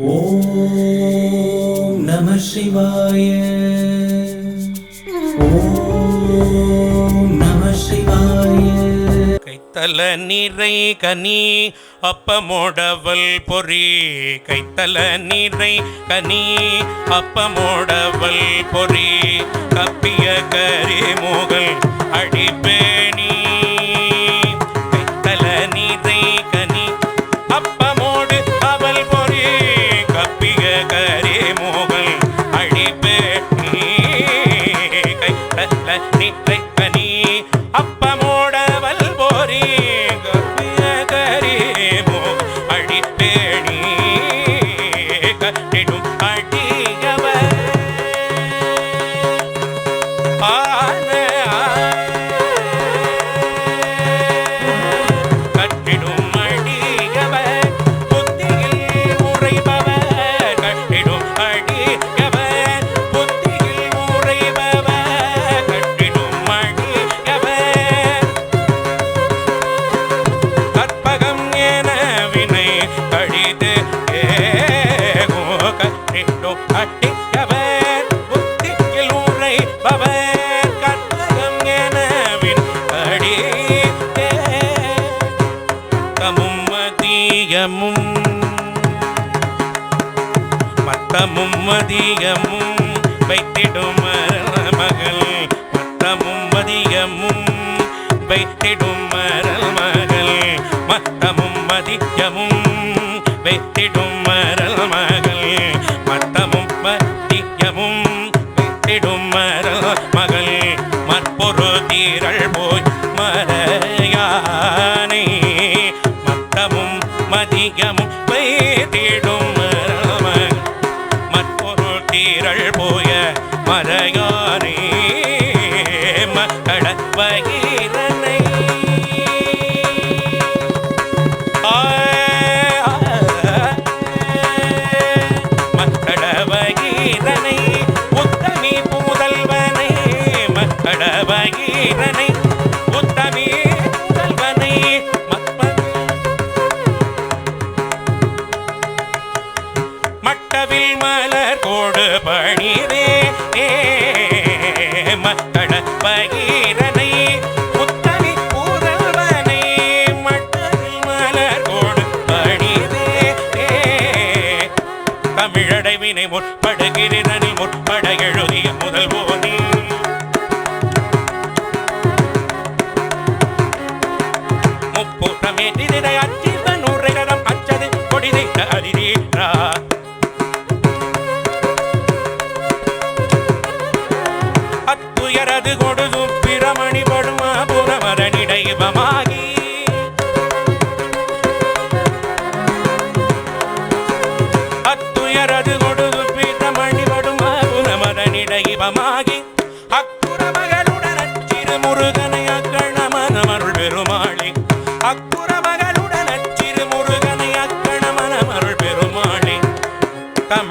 ஓம் நம சிவாய. ஓம் நம சிவாய. கைத்தல நீரை கனி அப்பமோடவல் பொறி. கைத்தல நீரை கனி அப்பமோடவல் பொறி. கப்பிய கரிமுகல் அடிப்பே மத்தமும் மதியமும் வைத்திடும் மகள் மத்தமும் மதியமும் வைத்திடும் மர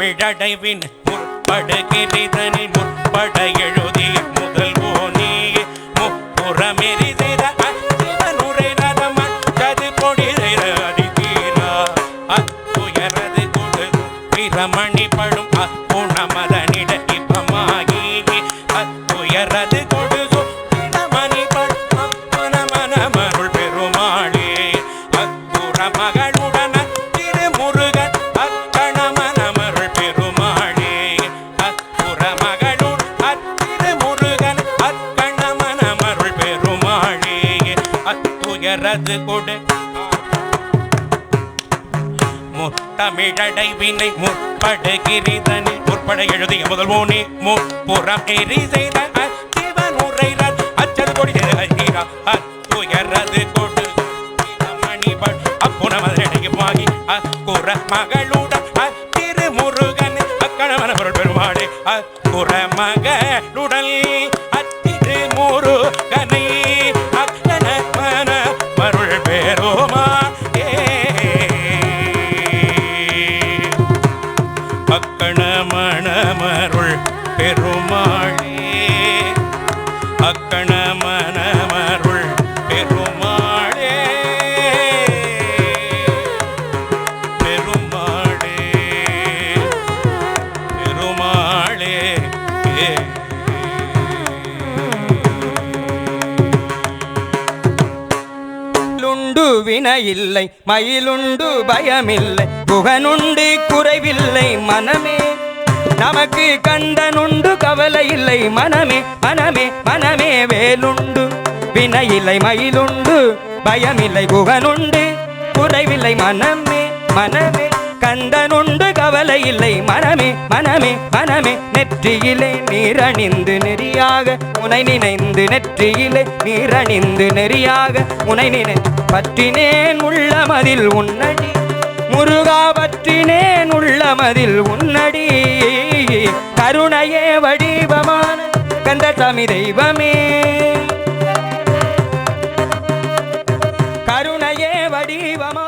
தமிழடைவின் முற்படுகிறதனில் முற்பட எழுதி முதல் ஓனி முப்புறமெறி செய்த அச்சிவனுரை ரதம் அச்சது பொடி அத்துயரது பிரமணி படும் அப்புணமதனிட அத்துயரது கொடு. முத்தமிழடை வினை முற்படுகிறதனில் முற்பட எழுதிய முதல் மூனி முப்புறம் எரி செய்த அச்சிவன் உரைரன் அச்சது கொடி செய்த அத்துயரது கொடு. மணிபட் அப்புணமதனையுமாகி அக்குற மகளுடன் அத்திருமுருகன் அக்கணவன பொருள் பெருமாளே அக்குற மகளுடல் வினையில்லை மயிலுண்டு பயமில்லை புகனுண்டு குறைவில்லை மனமே. நமக்கு கண்டனுண்டு கவலை இல்லை மனமே மனமே மனமே வேலுண்டு. வினையில்லை மயிலுண்டு பயமில்லை புகனுண்டு குறைவில்லை மனமே மனமே. கண்டனுண்டு கவலை இல்லை மனமே மனமே மனமே நெற்றியிலே நீரணிந்து நெறியாக. உனை நினைந்து நெற்றியிலே நீரணிந்து நெறியாக. உனை நினை பற்றினேன் உள்ளமதில் உன்னடி. முருகா பற்றினேன் உள்ளமதில் உன்னடி. கருணையே வடிவமான கந்தசாமி தெய்வமே. கருணையே வடிவமான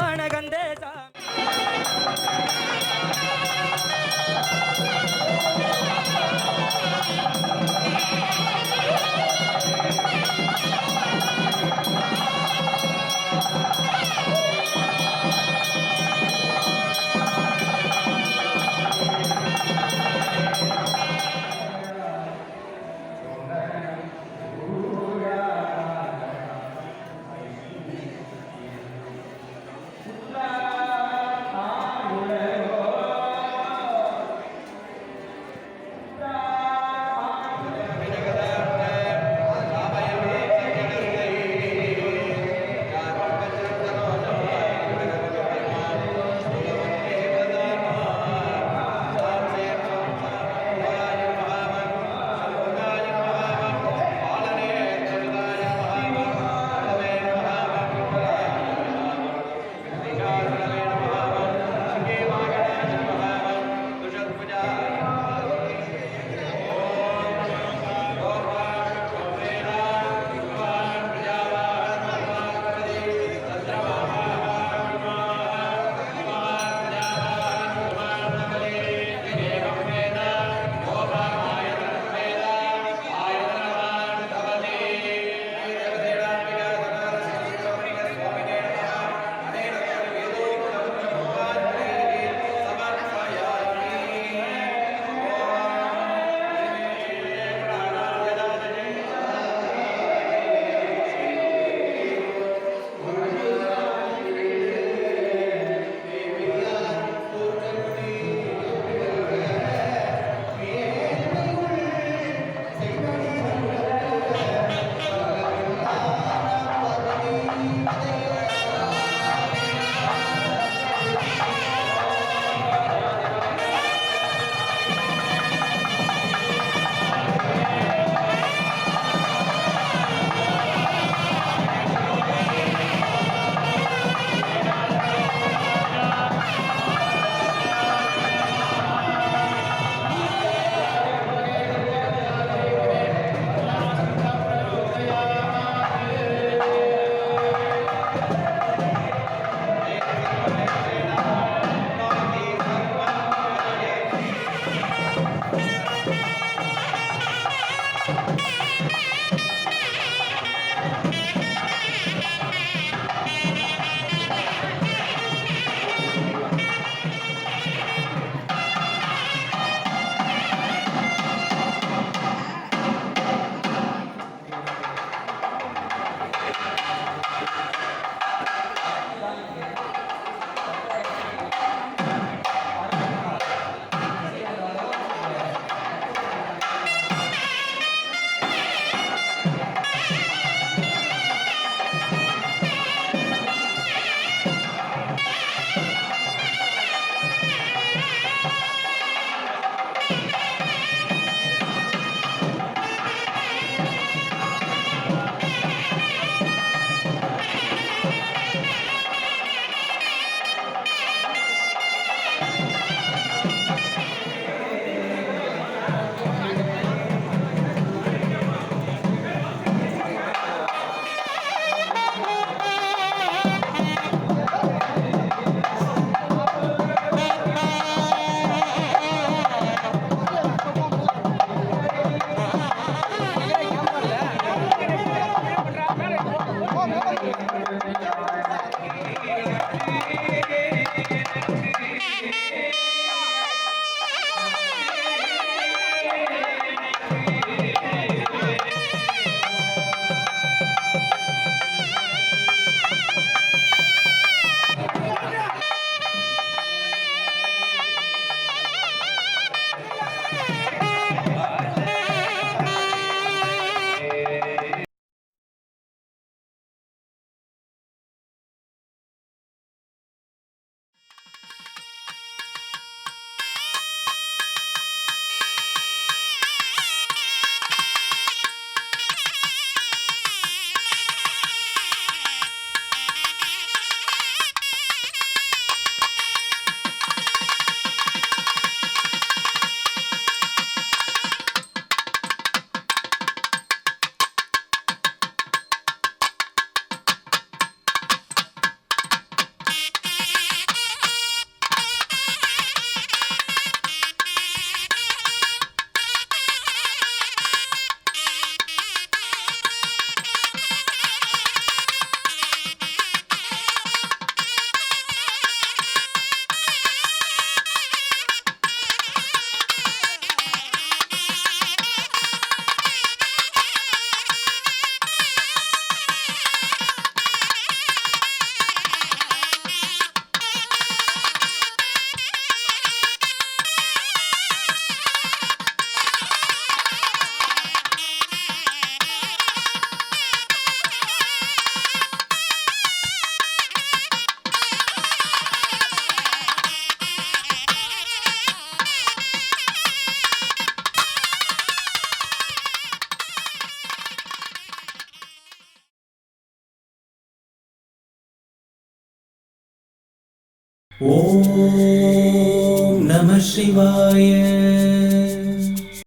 शिवाय